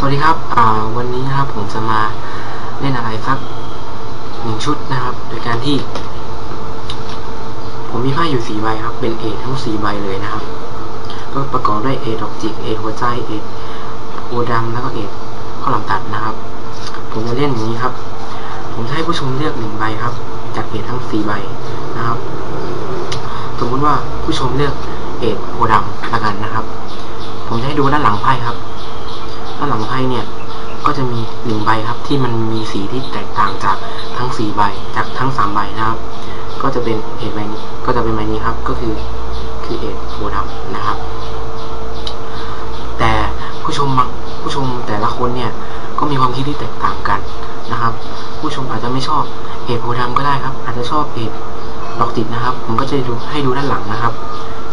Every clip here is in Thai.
สวัสดีครับอ่าวันนี้นะครับผมจะมาเล่นอะไรสักหนึ่งชุดนะครับ โดยการที่ ผมมีไพ่อยู่สี่ใบครับ เป็นเอททั้งสี่ใบเลยนะครับ ก็ประกอบด้วยเอดอกจิกเอดหัวใจเอดโพดำแล้วก็เอดข้าวหลามตัดนะครับ ผมจะเล่นอย่างนี้ครับ ผมจะให้ผู้ชมเลือกหนึ่งใบครับ จากเอททั้งสี่ใบนะครับ สมมุติว่าผู้ชมเลือกเอดโพดำละกันนะครับ ผมจะให้ดูด้านหลังไพ่ครับานหลังไพ่เนี่ยก็จะมีหนึ่งใบครับที่มันมีสีที่แตกต่างจากทั้งสี่ใบจากทั้งสามใบนะครับ ก็จะเป็นเอดใบนี้ก็จะเป็นใบนี้ครับก็คือคือเอดโพดำนะครับ แต่ผู้ชมบางผู้ชมแต่ละคนเนี่ยก็มีความคิดที่แตกต่างกันนะครับ ผู้ชมอาจจะไม่ชอบเอดโพดำก็ได้ครับ อาจจะชอบเอดดอกติดนะครับ ผมก็จะดูให้ดูด้านหลังนะครับ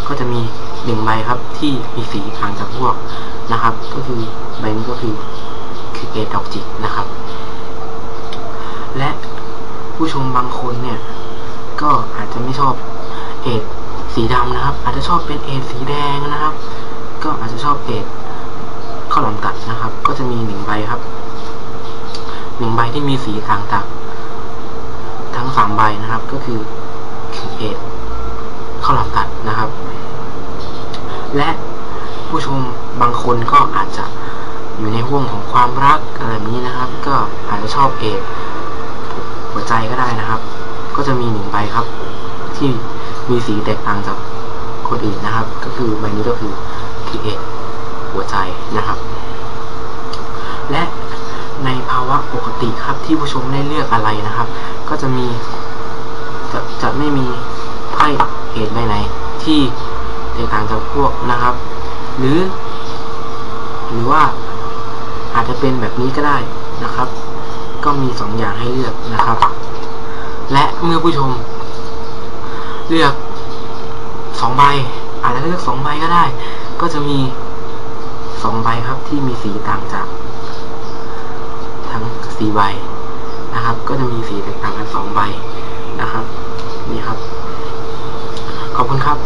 ก็จะมีหนึ่งใบครับที่มีสีต่างจากพวก นะครับ ก็คือใบนี้ก็คือคือเอดดอกจิกนะครับ และผู้ชมบางคนเนี่ย ก็อาจจะไม่ชอบเอดสีดำนะครับ อาจจะชอบเป็นเอดสีแดงนะครับ ก็อาจจะชอบเอดข้าวหลามตัดนะครับ ก็จะมีหนึ่งใบครับหนึ่งใบที่มีสีต่างจากทั้งสามใบนะครับ ก็คือคือเอดข้าวหลามตัดนะครับ และ คนก็อาจจะอยู่ในห่วงของความรักอะไรแบบนี้นะครับ ก็อาจจะชอบเอดหัวใจก็ได้นะครับ ก็จะมีหนึ่งใบครับ ที่มีสีแตกต่างจากคนอื่นนะครับ ก็คือใบนี้ก็คือคือเอดหัวใจนะครับ และในภาวะปกติครับที่ผู้ชมได้เลือกอะไรนะครับ ก็จะมีจะจะไม่มีไพ่เอดใบไหนที่แตกต่างจากพวกนะครับ หรือ หรือว่าอาจจะเป็นแบบนี้ก็ได้นะครับ ก็มี2ออย่างให้เลือกนะครับ และเมื่อผู้ชม เลือก2ใบอาจจะเลือก2ใบก็ได้ ก็จะมี2ใบครับที่มีสีต่างจากทั้ง4ใบนะครับ ก็จะมีสีแตกต่างกัน2ใบนะครับ นี่ครับ ขอบคุณครับ